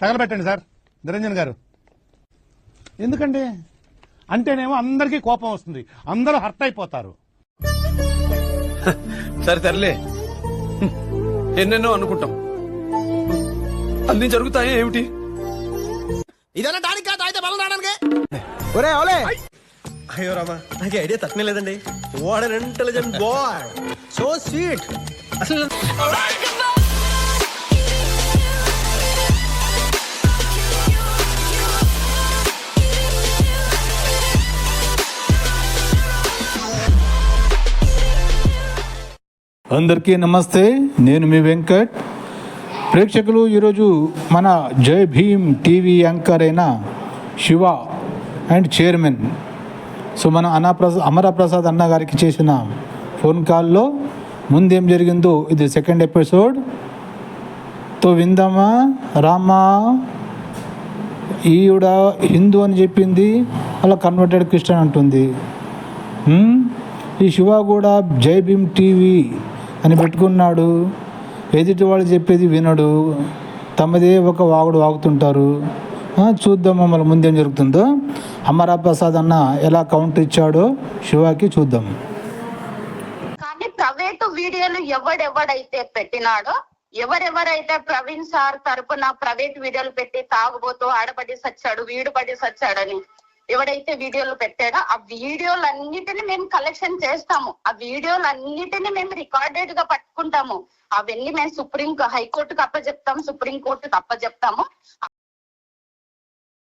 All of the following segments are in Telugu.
తగలబెట్టండి సార్. నిరంజన్ గారు. ఎందుకండి? అంటేనేమో అందరికీ కోపం వస్తుంది. అందరూ హర్ట్ అయిపోతారు. సరే తరలే ఎన్నెన్నో అనుకుంటాం. అన్ని జరుగుతాయి ఏమిటి? ఇదేనా దానికి కాదు అయితే బలం రావడానికి? ఒరే అవలే అయ్యో రామా నాకు ఐడియా తక్కువ లేదండి. What an intelligent boy so sweet అసలు అందరికీ నమస్తే. నేను మీ వెంకట్. ప్రేక్షకులు ఈరోజు మన జై భీమ్ టీవీ యాంకర్ అయిన శివ అండ్ చైర్మన్. సో మన అనాప్రసాద్ అమరప్రసాద్ అన్న గారికి చేసిన ఫోన్ కాల్లో ముందేం జరిగిందో ఇది సెకండ్ ఎపిసోడ్. తో విందామా? రామా? ఈవిడ హిందూ అని చెప్పింది అలా కన్వర్టెడ్ క్రిస్టియన్ అంటుంది. ఈ శివ కూడా జై భీమ్ టీవీ అని పెట్టుకున్నాడు. ఎదుటి వాళ్ళు చెప్పేది వినడు. తమదే ఒక వాగుడు వాగుతుంటారు. చూద్దాం మమ్మల్ని ముందేం జరుగుతుందో. అమరా ప్రసాద్ అన్న ఎలా కౌంటర్ ఇచ్చాడో శివాకి చూద్దాం. కానీ ప్రైవేట్ వీడియోలు ఎవడెవడైతే పెట్టినాడో ఎవరెవరైతే ప్రవీణ్ సార్ తరపున ప్రైవేట్ వీడియోలు పెట్టి తాగుబోతూ ఆడబడి సచ్చాడు వీడు పడి సచ్చాడని ఎవడైతే వీడియోలు పెట్టాడో ఆ వీడియోలన్నిటిని మేము కలెక్షన్ చేస్తాము. ఆ వీడియోలన్నిటిని మేము రికార్డెడ్గా పట్టుకుంటాము. అవన్నీ మేము సుప్రీం హైకోర్టుకు అప్పచెప్తాము సుప్రీం కోర్టుకు అప్పచెప్తాము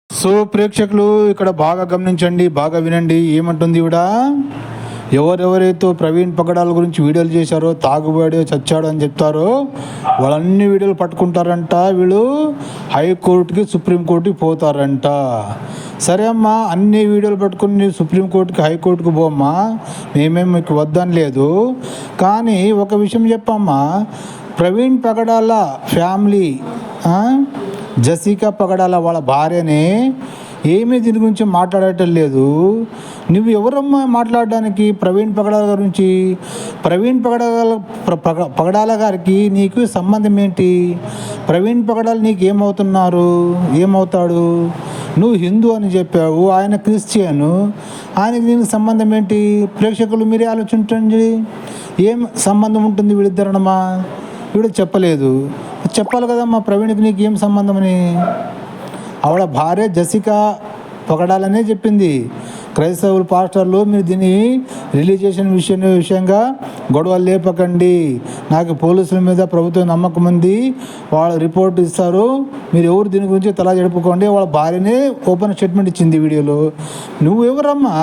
సో ప్రేక్షకులు ఇక్కడ బాగా గమనించండి బాగా వినండి. ఏమంటుంది కూడా ఎవరెవరైతే ప్రవీణ్ పగడాల గురించి వీడియోలు చేశారో తాగుబడి చచ్చాడు అని చెప్తారో వాళ్ళన్ని వీడియోలు పట్టుకుంటారంట వీళ్ళు. హైకోర్టుకి సుప్రీంకోర్టుకి పోతారంట. సరే అమ్మా అన్ని వీడియోలు పట్టుకుని నీవు సుప్రీంకోర్టుకి హైకోర్టుకి పోమ్మా. మేమేం మీకు వద్దని లేదు. కానీ ఒక విషయం చెప్పమ్మా. ప్రవీణ్ పగడాల ఫ్యామిలీ జసికా పగడాల వాళ్ళ భార్యనే ఏమీ దీని గురించి మాట్లాడటం లేదు. నువ్వు ఎవరమ్మా మాట్లాడడానికి? ప్రవీణ్ పగడాల గురించి? ప్రవీణ్ పగడాల పగ- పగడాల గారికి నీకు సంబంధం ఏంటి? ప్రవీణ్ పగడాలు నీకు ఏమవుతున్నారు ఏమవుతాడు? నువ్వు హిందూ అని చెప్పావు ఆయన క్రిస్టియను. ఆయనకి దీనికి సంబంధం ఏంటి? ప్రేక్షకులు మీరే ఆలోచించండి. ఏం సంబంధం ఉంటుంది వీళ్ళిద్దరనమా వీడు చెప్పలేదు. చెప్పాలి కదమ్మా ప్రవీణ్కి నీకు ఏం సంబంధం అని ఆవిడ భార్య జసికా పొగడాలనే చెప్పింది. క్రైస్తవులు పాస్టర్లు మీరు దీన్ని రిలీజ్ చేసిన విషయం విషయంగా గొడవలు లేపకండి. నాకు పోలీసుల మీద ప్రభుత్వం నమ్మకం ఉంది. వాళ్ళు రిపోర్ట్ ఇస్తారు. మీరు ఎవరు దీని గురించి తలా జరుపుకోండి. వాళ్ళ భార్యనే ఓపెన్ స్టేట్మెంట్ ఇచ్చింది వీడియోలో. నువ్వు ఎవరమ్మా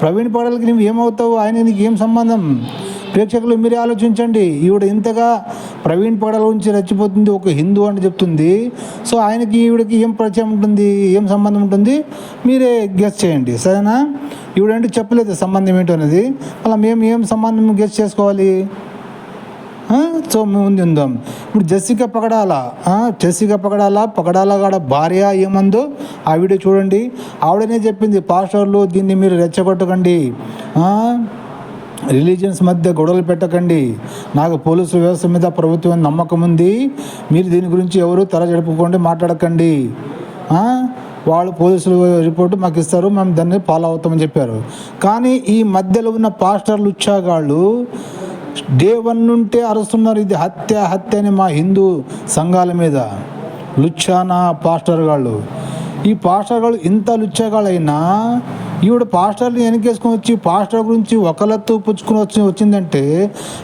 ప్రవీణ్ పాడలకి నువ్వు ఏమవుతావు? ఆయన నీకు ఏం సంబంధం? ప్రేక్షకులు మీరే ఆలోచించండి. ఈవిడ ఇంతగా ప్రవీణ్ పగడాల గురించి రెచ్చిపోతుంది ఒక హిందూ అని చెప్తుంది. సో ఆయనకి ఈవిడకి ఏం పరిచయం ఉంటుంది ఏం సంబంధం ఉంటుంది మీరే గెస్ చేయండి. సరేనా? ఈవిడంటే చెప్పలేదు సంబంధం ఏంటో అనేది. అలా మేము ఏం సంబంధం గెస్ చేసుకోవాలి? సో ముందు ఉందాం ఇప్పుడు జెసిక పగడాల ఆ? జెసిక పగడాల పగడాల గాడ భార్య ఏమందో ఆ వీడియో చూడండి. ఆవిడనే చెప్పింది పాస్టర్లు దీన్ని మీరు రెచ్చగొట్టకండి. రిలీజియన్స్ మధ్య గొడవలు పెట్టకండి. నాకు పోలీసు వ్యవస్థ మీద ప్రభుత్వం నమ్మకం ఉంది. మీరు దీని గురించి ఎవరు తల జరుపుకోండి మాట్లాడకండి. వాళ్ళు పోలీసులు రిపోర్టు మాకు ఇస్తారు మేము దాన్ని ఫాలో అవుతామని చెప్పారు. కానీ ఈ మధ్యలో ఉన్న పాస్టర్లు ఉచ్చాగాళ్ళు డే వన్ నుంటే అరుస్తున్నారు ఇది హత్య హత్య అని మా హిందూ సంఘాల మీద. లుచ్చానా పాస్టర్ గాళ్ళు. ఈ పాస్టర్ గాళ్ళు ఇంత లుచ్చగాళ్ళైనా ఈవిడ పాస్టర్ని వెనకేసుకొని వచ్చి పాస్టర్ గురించి ఒకళ్ళతో పుచ్చుకుని వచ్చి వచ్చిందంటే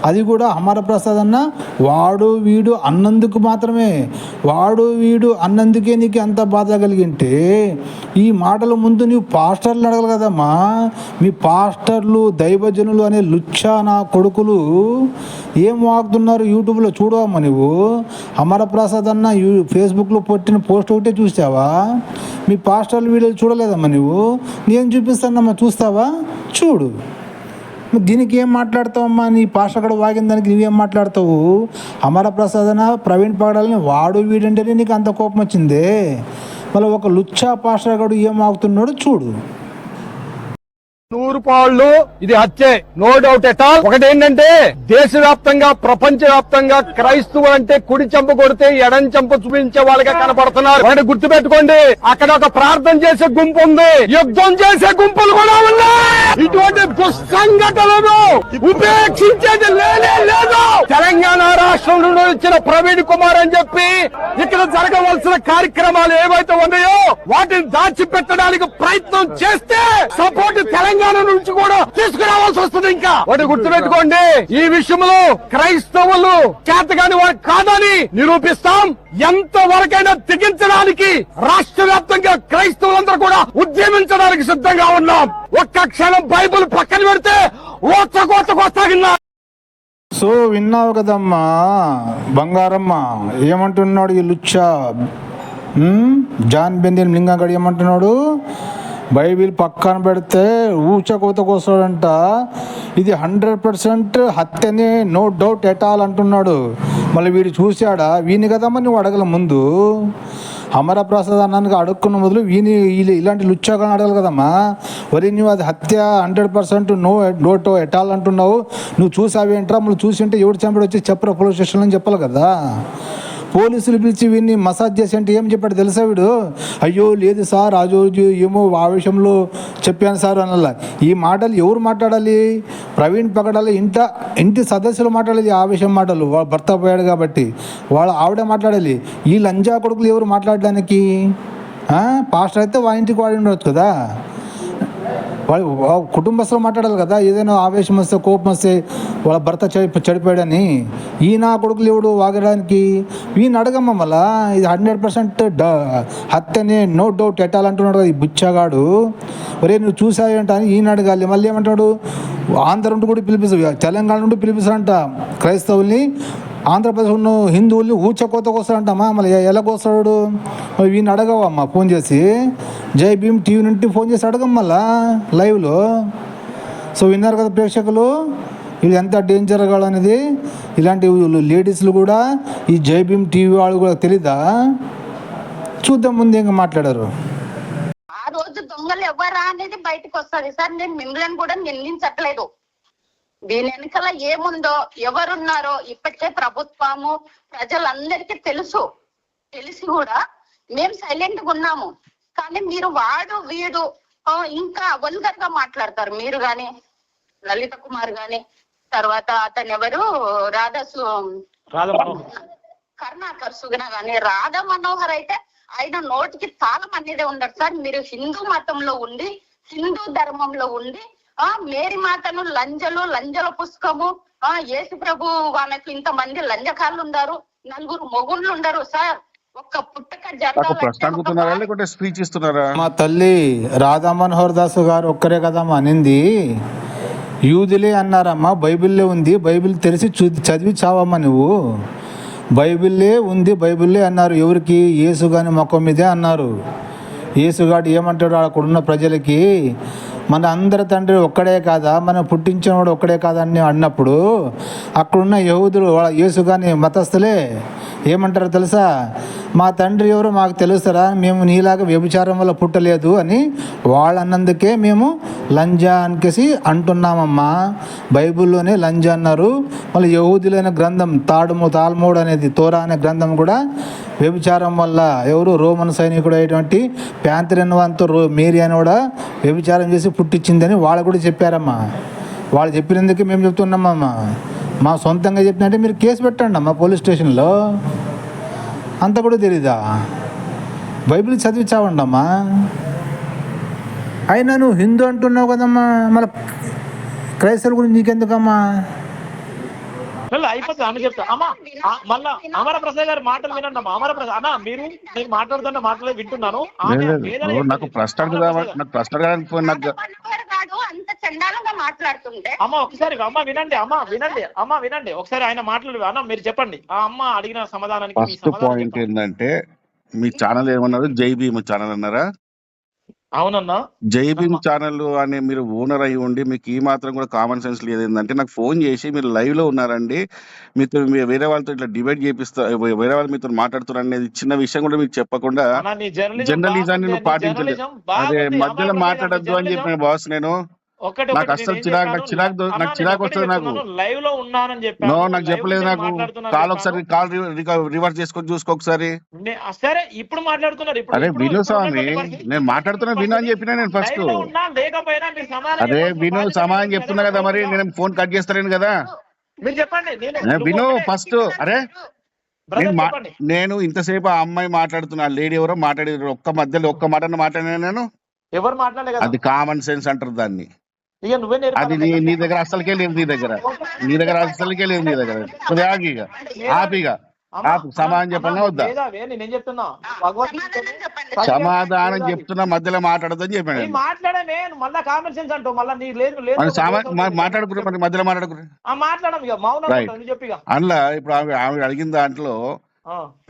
అది కూడా అమర ప్రసాద్ అన్న? వాడు వీడు అన్నందుకు మాత్రమే. వాడు వీడు అన్నందుకే నీకు అంత బాధ కలిగింటే ఈ మాటల ముందు నీవు పాస్టర్లు అడగలు కదమ్మా. మీ పాస్టర్లు దైవజనులు అనే లుచ్చా నా కొడుకులు ఏం వాగుతున్నారు యూట్యూబ్లో చూడవమ్మా నువ్వు అమర ప్రసాద్ అన్న యూ ఫేస్బుక్లో పెట్టిన పోస్ట్ ఒకటే చూసావా? మీ పాస్టర్లు వీడియోలు చూడలేదమ్మా నువ్వు నేను కనిపిస్తుందమ్మా చూస్తావా? చూడు. దీనికి ఏం మాట్లాడతావమ్మా? నీ పాష అక్కడ వాగిన దానికి నువ్వేం మాట్లాడతావు? అమర ప్రసాదన ప్రవీణ్ పగడాలని వాడు వీడంటేనే నీకు అంత కోపం వచ్చిందే. మళ్ళీ ఒక లుచ్చా పాషాగాడు ఏం ఆగుతున్నాడో చూడు. నూరు పాళ్ళు ఇది హత్యే. నో డౌట్ ఎట్ ఆల్ ఒకటి ఏంటంటే దేశవ్యాప్తంగా ప్రపంచ వ్యాప్తంగా క్రైస్తవులు అంటే కుడి చెంప కొడితే ఎడం చెంప చూపించే వాళ్ళగా కనపడుతున్నారు ఒకటి గుర్తు పెట్టుకోండి అక్కడ ఒక ప్రార్థన చేసే గుంపు ఉంది. యుద్ధం చేసే గుంపులు కూడా ఉన్నాయి. ఇటువంటి దుస్సంఘటనలు ఉపేక్షించేది లేనే లేదు. తెలంగాణ రాష్ట్రం నుండి ప్రవీణ్ కుమార్ అని చెప్పి ఇక్కడ జరగవలసిన కార్యక్రమాలు ఏవైతే ఉన్నాయో వాటిని దాచిపెట్టడానికి ప్రయత్నం చేస్తే సపోర్ట్ తెలంగాణ నుంచి కూడా తీసుకురావాల్సి వస్తుంది ఇంకా. వాటి గుర్తుపెట్టుకోండి ఈ విషయంలో క్రైస్తవులు చేతగాని వారు కాదని నిరూపిస్తాం. ఎంత వరకైనా తెగించడానికి రాష్ట్ర వ్యాప్తంగా క్రైస్తవులందరూ కూడా ఉద్యమించడానికి సిద్ధంగా ఉన్నాం. ఒక్క క్షణం బైబుల్ పక్కన పెడితే ఓచ కోతకు వస్తాగిన్నా సో విన్నావు కదమ్మా బంగారమ్మ ఏమంటున్నాడు ఈ లుచ్చా? జాన్ బెందిన్ లింగంగడి ఏమంటున్నాడు? బైబిల్ పక్కన పెడితే ఊచా కోత కోసాడంట ఇది హండ్రెడ్ పర్సెంట్ హత్యనే నో డౌట్ ఎటాల్ అంటున్నాడు. మళ్ళీ వీడు చూశాడా? వీని కదమ్మా నువ్వు అడగల ముందు. అమరప్రసాద్ అన్నానికి అడుక్కున్న మొదలు వీని ఇలాంటి లుచ్చాగా అడగలు కదమ్మా. వరి నువ్వు అది హత్య hundred percent no not at all అంటున్నావు. నువ్వు చూసావేంట్రా మళ్ళీ చూసి ఉంటే ఎవడు చంపడు వచ్చి చెప్పరా? పోలీస్ స్టేషన్లో అని చెప్పాలి కదా. పోలీసులు పిలిచి వీడిని మసాజ్ చేసి అంటే ఏం చెప్పాడు తెలుసా వీడు? అయ్యో లేదు సార్ ఆ రోజు ఏమో ఆ విషయంలో చెప్పాను సార్ అనల్లా ఈ మాటలు ఎవరు మాట్లాడాలి? ప్రవీణ్ పగడాలి ఇంట ఇంటి సదస్సులు మాట్లాడేది ఆ విషయం మాటలు. వాళ్ళ భర్త పోయాడు కాబట్టి. వాళ్ళ ఆవిడ మాట్లాడాలి. ఈ లంజా కొడుకులు ఎవరు మాట్లాడడానికి? పాస్టర్ అయితే వా ఇంటికి వాడి ఉండవచ్చు కదా. వాళ్ళ వాళ్ళ కుటుంబస్తులు మాట్లాడాలి కదా ఏదైనా ఆవేశం వస్తే కోపం వస్తే వాళ్ళ భర్త చెడి చెడిపోయాడని. ఈ నా కొడుకులు ఎవడు వాగడానికి? ఈయన అడగమ్మ మళ్ళా ఇది హండ్రెడ్ పర్సెంట్ హత్యనే నో డౌట్ ఎట్టాలంటున్నాడు కదా ఈ బుచ్చగాడు. ఒరే నువ్వు చూసావేంట అని ఈయన అడగాలి. మళ్ళీ ఏమంటాడు? ఆంధ్ర నుండి కూడా పిలిపిస్తారు తెలంగాణ నుండి పిలిపిస్తారంట క్రైస్తవుల్ని. ఆంధ్రప్రదేశ్ ఉన్న హిందువుల్ని ఊచకోత కోస్తాడంటమ్మా మళ్ళీ ఎలా కోస్తాడు? వీని అడగవమ్మా ఫోన్ చేసి. జై భీమ్ టీవీ నుండి ఫోన్ చేసి అడగం మళ్ళా లైవ్లో. సో విన్నారు కదా ప్రేక్షకులు వీళ్ళు ఎంత డేంజర్ అనేది. ఇలాంటి వీళ్ళు లేడీస్లు కూడా ఈ జై భీమ్ టీవీ వాళ్ళు కూడా తెలీదా? చూద్దాం ముందు ఇంకా మాట్లాడారు. ఆ రోజు దొంగలు ఎవరా అనేది బయటకు వస్తుంది. సార్ నేను మిమ్మల్ని కూడా నిందించట్లేదు. దీని వెనకాల ఏముందో ఎవరున్నారో ఇప్పటికే ప్రభుత్వము ప్రజలందరికీ తెలుసు. తెలిసి కూడా మేము సైలెంట్గా ఉన్నాము. కానీ మీరు వాడు వీడు ఇంకా వల్గర్గా మాట్లాడతారు. మీరు గాని లలిత కుమార్ గాని తర్వాత అతను ఎవరు? రాధసు కరుణాకర్ సుగుణ గాని రాధా మనోహర్ అయితే ఆయన నోటికి తాళం అనేది ఉండదు సార్. మీరు హిందూ మతంలో ఉండి హిందూ ధర్మంలో ఉండి ఆ మేరీ మాతను లంజలు లంజల పుస్తకము. ఆ యేసు ప్రభు వాళ్ళకి ఇంతమంది లంజకాళ్ళు ఉన్నారు నలుగురు మొగుళ్ళు ఉండరు సార్. ఒక్క పుట్టక జరగాలంటే లేకుంటే స్పీచ్ ఇస్తున్నారా? మా తల్లి రాధా మనోహర్ దాస్ గారు ఒక్కరే కదమ్మా అనింది. యూదులే అన్నారమ్మా బైబిల్లే ఉంది బైబిల్ తెరిచి చూ చదివి చావమ్మా నువ్వు. బైబిల్లే ఉంది బైబిల్లే అన్నారు. ఎవరికి? యేసు గాని మొక్క మీదే అన్నారు. యేసుగాడు ఏమంటాడు? అక్కడున్న ప్రజలకి మన అందరి తండ్రి ఒక్కడే కాదా? మనం పుట్టించినవాడు ఒక్కడే కాదా అని అన్నప్పుడు అక్కడున్న యహూదులు యేసుగాని యేసు మతస్థులే ఏమంటారో తెలుసా? మా తండ్రి ఎవరో మాకు తెలుస్తారా మేము నీలాగా వ్యభిచారం వల్ల పుట్టలేదు అని వాళ్ళు అన్నందుకే మేము లంజా అనికేసి అంటున్నామమ్మా. బైబిల్లోనే లంజా అన్నారు. మళ్ళీ యహూదులైన గ్రంథం తాడుము తాల్మోడ్ అనేది తోరా అనే గ్రంథం కూడా వ్యభిచారం వల్ల ఎవరు రోమన్ సైనికుడు అయినటువంటి ప్యాంతరిన్ వంతో రో మేరీ అని కూడా వ్యభిచారం చేసి పుట్టించిందని వాళ్ళు కూడా చెప్పారమ్మా. వాళ్ళు చెప్పినందుకే మేము చెప్తున్నామమ్మా. మా సొంతంగా చెప్పినట్టే మీరు కేసు పెట్టండి అమ్మా పోలీస్ స్టేషన్లో. అంత కూడా తెలీదా? బైబిల్ చదివి చావండి అమ్మా. అయినా నువ్వు హిందూ అంటున్నావు కదమ్మా మళ్ళీ క్రైస్తవుల గురించి నీకెందుకమ్మా? అయిపోతుంది అన్న చెప్తా. అమ్మా మళ్ళా అమర ప్రసాద్ గారి మాటలు వినండి అమ్మా. అమర ప్రసాద్ అన్న మీరు నేను మాట్లాడుతున్న మాటలు వింటున్నాను. నాకు. ప్రశ్న గారు. నాకు ప్రశ్న నాకు రాధా మనోహర్ గాడు అంత చండాలంగా మాట్లాడుతుంటే అమ్మ ఒకసారి అమ్మ వినండి అమ్మ వినండి అమ్మ వినండి. ఒకసారి ఆయన మాటలు అన్న మీరు చెప్పండి. ఆ అమ్మ అడిగిన సమాధానానికి మీ ఫస్ట్ సమాధానం పాయింట్. ఏంటంటే మీ ఛానల్ ఏమన్నారు? జై భీమ్ ఛానల్ అన్నారా? అవునన్నా. జై భీమ్ ఛానల్ అనే మీరు ఓనర్ అయి ఉండి మీకు ఈ మాత్రం కూడా కామన్ సెన్స్ లేదు. ఏంటంటే నాకు ఫోన్ చేసి మీరు లైవ్లో ఉన్నారండి. మీతో మీ- వేరే వాళ్ళతో ఇట్లా డిబేట్ చేపిస్తా వేరే వాళ్ళు మీతో మాట్లాడుతున్నారు అనేది చిన్న విషయం కూడా మీకు చెప్పకుండా అన్న, నీ జర్నలిజం జర్నలిజాన్ని నువ్వు పాటించలేదు. అదే. మధ్యలో మాట్లాడద్దు అని చెప్పిన బాస్ నేను. ఒకటి నాకు అస్సలు చిరాకు నాకు చిరాకు నాకు చిరాకు వస్తుంది నాకు. లైవ్లో ఉన్నానని చెప్పాను. నో నాకు చెప్పలేదు నాకు. కాల్. ఒకసారి కాల్ రివర్స్ చేసుకొని చూసుకో ఒకసారి. సరే ఇప్పుడు మాట్లాడుతున్నారు. ఇప్పుడు అరే విను స్వామి. నేను మాట్లాడుతున్నా విను అని చెప్పినా నేను ఫస్ట్. అరే విను సమాధానం. చెప్తున్నా కదా మరి. నేను ఫోన్ కట్ చేస్తాను కదా. మీరు చెప్పండి. విను ఫస్ట్. అరే నేను మా- చెప్పండి. నేను ఇంతసేపు ఆ అమ్మాయి మాట్లాడుతున్నా లేడీ ఎవరో మాట్లాడి ఒక్క మధ్యలో ఒక్క మాట మాట్లాడినా నేను? ఎవరు మాట్లాడలే కదా? అది కామన్ సెన్స్ అంటారు దాన్ని. ఇక నువ్వే అది నీ నీ దగ్గర అస్సలకే లేదు నీ దగ్గర. నీ దగ్గర అస్సలకే లేదు నీ దగ్గర. కొద్దిగా ఆగు ఇక. ఆపు సమాధానం చెప్పన్నా వద్దా? నేనేం చెప్తున్నా? భగవద్గీత సమాధానం చెప్పండి. సమాధానం చెప్తున్నా. మధ్యలో మాట్లాడదని చెప్పాను. మాట్లాడమే నువ్వు మళ్ళా కామన్ సెన్స్ అంటావు. మళ్ళా నీ లేదు లేదు మరి సమా మరి మాట్లాడుకున్నా మరి మధ్యలో మాట్లాడుకున్నా ఆ, మాట్లాడడం ఇక. మౌనం చెప్పు అందులో ఇప్పుడు ఆమె ఆమె అడిగిన దాంట్లో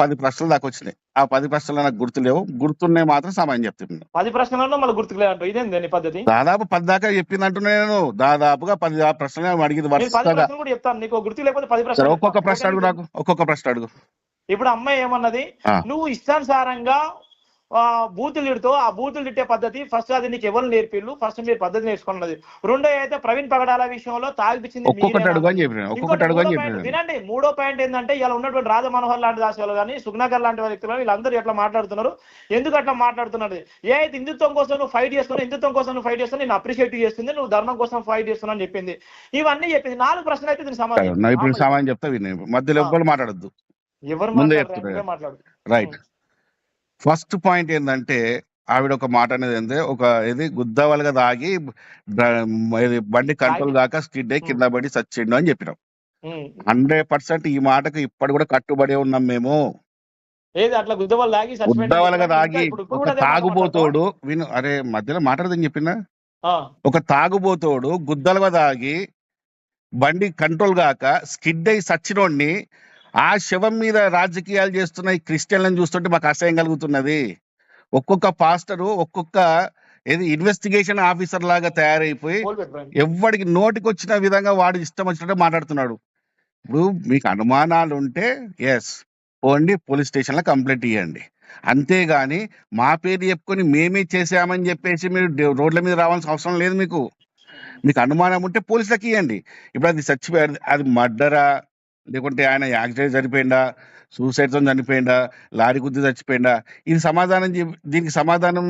పది ప్రశ్నలు దాకా వచ్చినాయి. ఆ పది ప్రశ్నలు నాకు గుర్తులేవు గుర్తున్నాయి మాత్రం సమాధానం చెప్తున్నాను. పది ప్రశ్నలలో మళ్ళీ గుర్తుకులే అంటావు. ఇదేంది పద్ధతి? దాదాపు పది దాకా చెప్పింది నేను. దాదాపుగా పది ప్రశ్నలు అడిగింది వరుసగా. కూడా చెప్తాను. నీకు గుర్తు లేకపోతే పది సరే ప్రశ్నలు ఒక్కొక్క. ప్రశ్న అడుగు నాకు. ఒక్కొక్క ప్రశ్న అడుగు. ఇప్పుడు అమ్మాయి ఏమన్నది. నువ్వు ఇష్టానుసారంగా బూతులు తిడుతూ ఆ బూతులు తిట్టే పద్ధతి ఫస్ట్ అది నీకు ఎవరు నేర్పిల్లు ఫస్ట్ మీరు పద్ధతి నేర్చుకున్నది. రెండో అయితే ప్రవీణ్ పగడాల విషయంలో తాగిపించింది వినండి. మూడో పాయింట్ ఏంటంటే ఇలా ఉన్నటువంటి రాజ మనోహర్ లాంటి దాసాలు కానీ సుగ్నాకర్ లాంటి వ్యక్తులు వీళ్ళందరూ ఎట్లా మాట్లాడుతున్నారు? ఎందుకు అట్లా మాట్లాడుతున్నారు? ఏ అయితే హిందుత్వం కోసం నువ్వు ఫైట్ చేస్తున్నావు హిందుత్వం కోసం నువ్వు ఫైట్ చేస్తున్నావు నేను అప్రిషియేట్ చేస్తుంది నువ్వు ధర్మం కోసం ఫైట్ చేస్తున్నావు అని చెప్పింది. ఇవన్నీ చెప్పింది నాలుగు ప్రశ్నలు అయితే సమాధానం ఇప్పుడు చెప్తా మధ్యలో మాట్లాడద్దు. ఎవరు ముందే మాట్లాడరు, చెప్తున్నా. నువ్వే మాట్లాడు రైట్ ఫస్ట్ పాయింట్ ఏంటంటే ఆవిడ ఒక మాట అనేది ఏంటంటే ఒక ఇది గుద్దవలుగా దాగి బ- ఇది బండి కంట్రోల్ కాక స్కిడ్ అయ్యి కింద పడి చచ్చిండు అని చెప్పినాం. హండ్రెడ్ పర్సెంట్ ఈ మాటకు ఇప్పటి కూడా కట్టుబడి ఉన్నాం మేము. ఏది అట్లా గుద్దవలు తాగి suspend గుద్దవలుగా ఇప్పుడు ఒక తాగుబోతోడు విను అరే మధ్యలో మాట్లాడదని చెప్పినా ఒక తాగుబోతోడు గుద్దలుగా దాగి బండి కంట్రోల్ కాక స్కిడ్ అయి సచ్చినోడిని ఆ శవం మీద రాజకీయాలు చేస్తున్న ఈ క్రిస్టియన్లను చూస్తుంటే మాకు అసహ్యం కలుగుతున్నది. ఒక్కొక్క పాస్టరు ఒక్కొక్క ఏది ఇన్వెస్టిగేషన్ ఆఫీసర్ లాగా తయారైపోయి. ఎవ్వడికి నోటికి వచ్చిన విధంగా వాడు ఇష్టం వచ్చినట్టు మాట్లాడుతున్నాడు. ఇప్పుడు మీకు అనుమానాలు ఉంటే ఎస్ పోండి పోలీస్ స్టేషన్లో కంప్లైంట్ ఇవ్వండి అంతేగాని మా పేరు చెప్పుకొని మేమే చేసామని చెప్పేసి మీరు రోడ్ల మీద రావాల్సిన అవసరం లేదు మీకు. మీకు అనుమానం ఉంటే పోలీసులకు ఇవ్వండి ఇప్పుడు అది చచ్చిపోయాడు అది మర్డరా? లేకుంటే ఆయన యాక్సిడెంట్ చనిపోయిందా సూసైడ్తో చనిపోయిందా లారీ గుద్ది చచ్చిపోయిందా ఇది సమాధానం దీనికి సమాధానం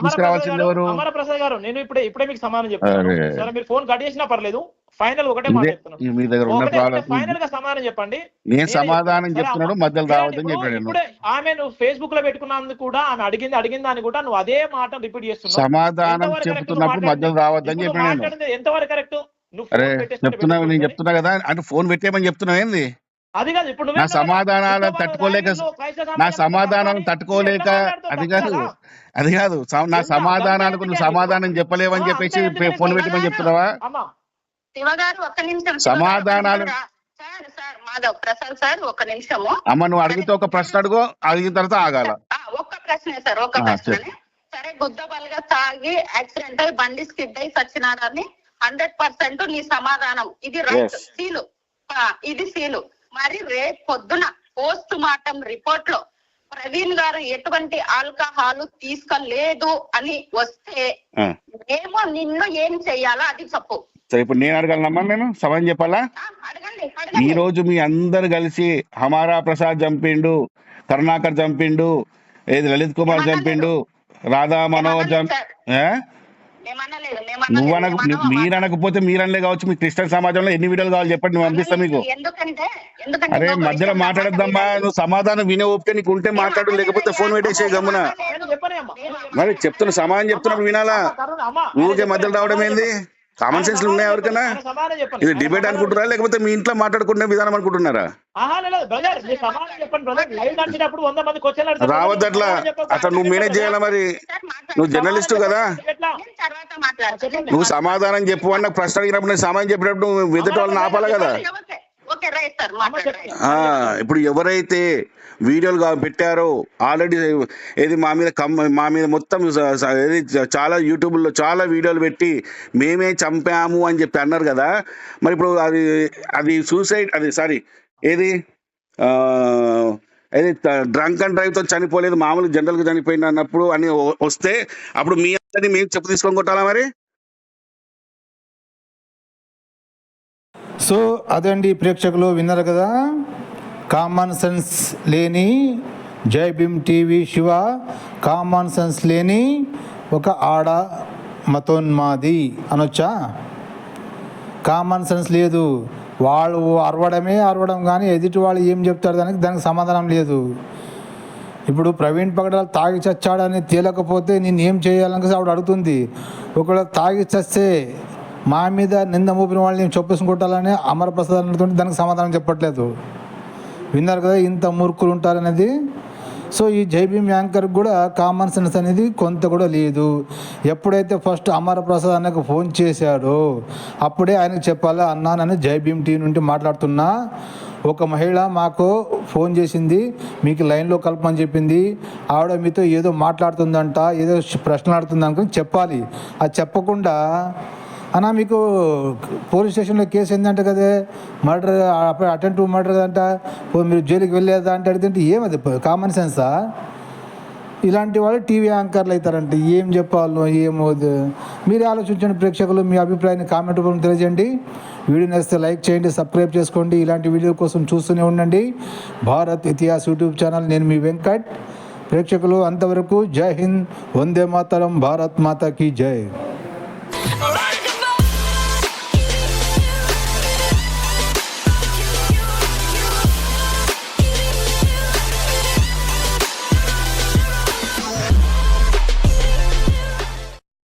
తీసుకురావాల్సింది ఎవరు గారు అమర ప్రసాద్ గారు నేను ఇప్పుడే ఇప్పుడే మీకు సమాధానం చెప్తాను. సరే మీరు ఫోన్ కట్ చేసినా పర్లేదు ఫైనల్ ఒకటే మీ దగ్గర ఉన్న ఫైనల్గా సమాధానం చెప్పండి. నేను సమాధానం చెప్తాను. చెప్తున్నాడు మధ్యలో రావద్దని చెప్పాడు ఆమె నువ్వు ఫేస్బుక్లో పెట్టుకున్నందుకు కూడా ఆమె అడిగింది అడిగింది అని కూడా నువ్వు అదే మాట రిపీట్ చేస్తున్నావు. సమాధానం చెప్తున్నప్పుడు మధ్యలో రావద్దని మాట్లాడింది ఎంతవరకు కరెక్ట్ నువ్వు అరే ఫోన్ పెట్టేస్తుంటే చెప్తున్నా నేను చెప్తున్నా కదా అంటే ఫోన్ పెట్టేయమని చెప్తున్నావు ఏంది? అది కాదు ఇప్పుడు నా సమాధానాలను తట్టుకోలేక నా సమాజాన్ని సమాధానం కాపాడి తట్టుకోలేక అది కాదు? అది కాదు నా సమాధానాలకు నువ్వు సమాధానం చెప్పలేవని చెప్పేసి ఫోన్ పెట్టమని? చెప్తున్నావా? సమాధానాలు- sir sir Madhav Prasad sir ఒక్క నిమిషము. అమ్మ నువ్వు అడిగితే ఒక ప్రశ్న అడుగు అడిగిన తర్వాత ఆగాల. ఆ, ఒక్క ప్రశ్నే సార్ ఒక్క ఆ, ప్రశ్ననే. సరే గుద్దబల్గా తాగి యాక్సిడెంట్ అయి బండి స్కిడ్ అయి సచ్చినాడని హండ్రెడ్ పర్సెంట్ నీ సమాధానం. ఇది రైట్. సీలు. ఇది సీలు. మరి రేపు పొద్దున పోస్ట్ మార్టం రిపోర్ట్లో ప్రవీణ్ గారు ఎటువంటి ఆల్కహాల్ తీసుకోలేదు అని వస్తే. ఏమో నిన్ను ఏం చెయ్యాలో అది చెప్పు. సరే ఇప్పుడు నేను అడగాలనమ్మా నేను సమాధానం చెప్పాలా? ఈ రోజు మీ అందరు కలిసి హమారా ప్రసాద్ చంపిండు కరుణాకర్ చంపిండు ఏది లలిత్ కుమార్ చంపిండు రాధా మనోహర్ చంపి నువ్వు అనకు మీరు అనకపోతే మీరు అనలే కావచ్చు మీ క్రిస్టియన్ సమాజంలో ఎన్ని వీడియోలు కావాలి చెప్పండి నేను పంపిస్తా మీకు. అరే మధ్యలో మాట్లాడద్దమ్మా మాట్లాడలేదు. నువ్వు సమాధానం వినే ఓపిక నీకు ఉంటే మాట్లాడు లేకపోతే ఫోన్ పెట్టేసే గమ్మున. మరి చెప్తున్నా సమాధానం చెప్తున్నప్పుడు వినాలా. ఊరికే మధ్యలో రావడం ఏంది? కామన్ సెన్స్ ఉన్నాయి ఎవరికైనా. ఇది డిబేట్ అనుకుంటున్నారా? లేకపోతే మీ ఇంట్లో మాట్లాడుకునే విధానం అనుకుంటున్నారా. రావద్దు అట్లా. అట్లా నువ్వు మేనేజ్ చేయాలా మరి. నువ్వు జర్నలిస్ట్ కదా? నువ్వు సమాధానం చెప్పు అని నాకు ప్రశ్న అడిగినప్పుడు నేను సమాధానం చెప్పినప్పుడు నువ్వు ఎదుటి వాళ్ళని ఆపాలి కదా? Okay, okay okay right sir అమ్మ మాట్లాడండి చెప్పండి. ఆ, ఇప్పుడు ఎవరైతే వీడియోలు పెట్టారు పెట్టారో. ఆల్రెడీ ఏది మా మీద కమ్ మా మీద మొత్తం ఏది చాలా యూట్యూబ్లో చాలా వీడియోలు పెట్టి మేమే చంపాము అని చెప్పి అన్నారు కదా. మరి ఇప్పుడు అది అది సూసైడ్ అది సారీ ఏది? ఏది డ్రంక్ అండ్ డ్రైవ్తో చనిపోలేదు మామూలు జనరల్గా చనిపోయింది అన్నప్పుడు అని వస్తే అప్పుడు మీ అందరినీ మేము చెప్పు తీసుకొని కొట్టాలా మరి? సో అదండి ప్రేక్షకులు విన్నారు కదా? కామన్ సెన్స్ లేని Jai Bhim TV Shiva common sense లేని ఒక ఆడ మతోన్మాది అనొచ్చా? కామన్ సెన్స్ లేదు. వాళ్ళు అరవడమే అరవడం కానీ ఎదుటి వాళ్ళు ఏం చెప్తారు దానికి దానికి సమాధానం లేదు. ఇప్పుడు ప్రవీణ్ పగడాలు తాగి చచ్చాడని తేలకపోతే నేను ఏం చేయాలని ఆవిడ అడుగుతుంది. ఒకవేళ తాగి చస్తే మా మీద నింద మోపిన వాళ్ళని నేను చొప్పేసి అమర అమరప్రసాద్ అన్నటువంటి దానికి సమాధానం చెప్పట్లేదు. విన్నారు కదా ఇంత మూర్ఖులు ఉంటారనేది? సో ఈ జైభీమ్ యాంకర్ కూడా కామన్ సెన్స్ అనేది కొంత కూడా లేదు. ఎప్పుడైతే ఫస్ట్ అమరప్రసాద్ అన్నకు ఫోన్ చేశాడో అప్పుడే ఆయనకు చెప్పాలి అన్నానని నన్ను జైభీమ్ నుండి మాట్లాడుతున్నా. ఒక మహిళ మాకు ఫోన్ చేసింది మీకు లైన్లో కలపమని చెప్పింది. ఆవిడ మీతో ఏదో మాట్లాడుతుందంట ఏదో ప్రశ్నలు ఆడుతుంది అనుకుని చెప్పాలి. అది చెప్పకుండా అన్న మీకు పోలీస్ స్టేషన్లో కేసు ఏంటంటే కదే? మర్డర్ అటెంప్ట్ మర్డర్ అంట. మీరు జైలుకి వెళ్ళేదా అంటే అడిగితే ఏమది? కామన్ సెన్సా ఇలాంటి వాళ్ళు టీవీ యాంకర్లు అవుతారంటే. ఏం చెప్పాలో ఏమో మీరు మీరే ఆలోచించండి ప్రేక్షకులు మీ అభిప్రాయాన్ని కామెంట్ రూపంలో తెలియజేయండి. వీడియో నేస్తే లైక్ చేయండి సబ్స్క్రైబ్ చేసుకోండి. ఇలాంటి వీడియో కోసం చూస్తూనే ఉండండి. Bharat Itihas YouTube channel. నేను మీ వెంకట్. ప్రేక్షకులు అంతవరకు జై హింద్ వందే మాతరం భారత్ మాతాకి జై.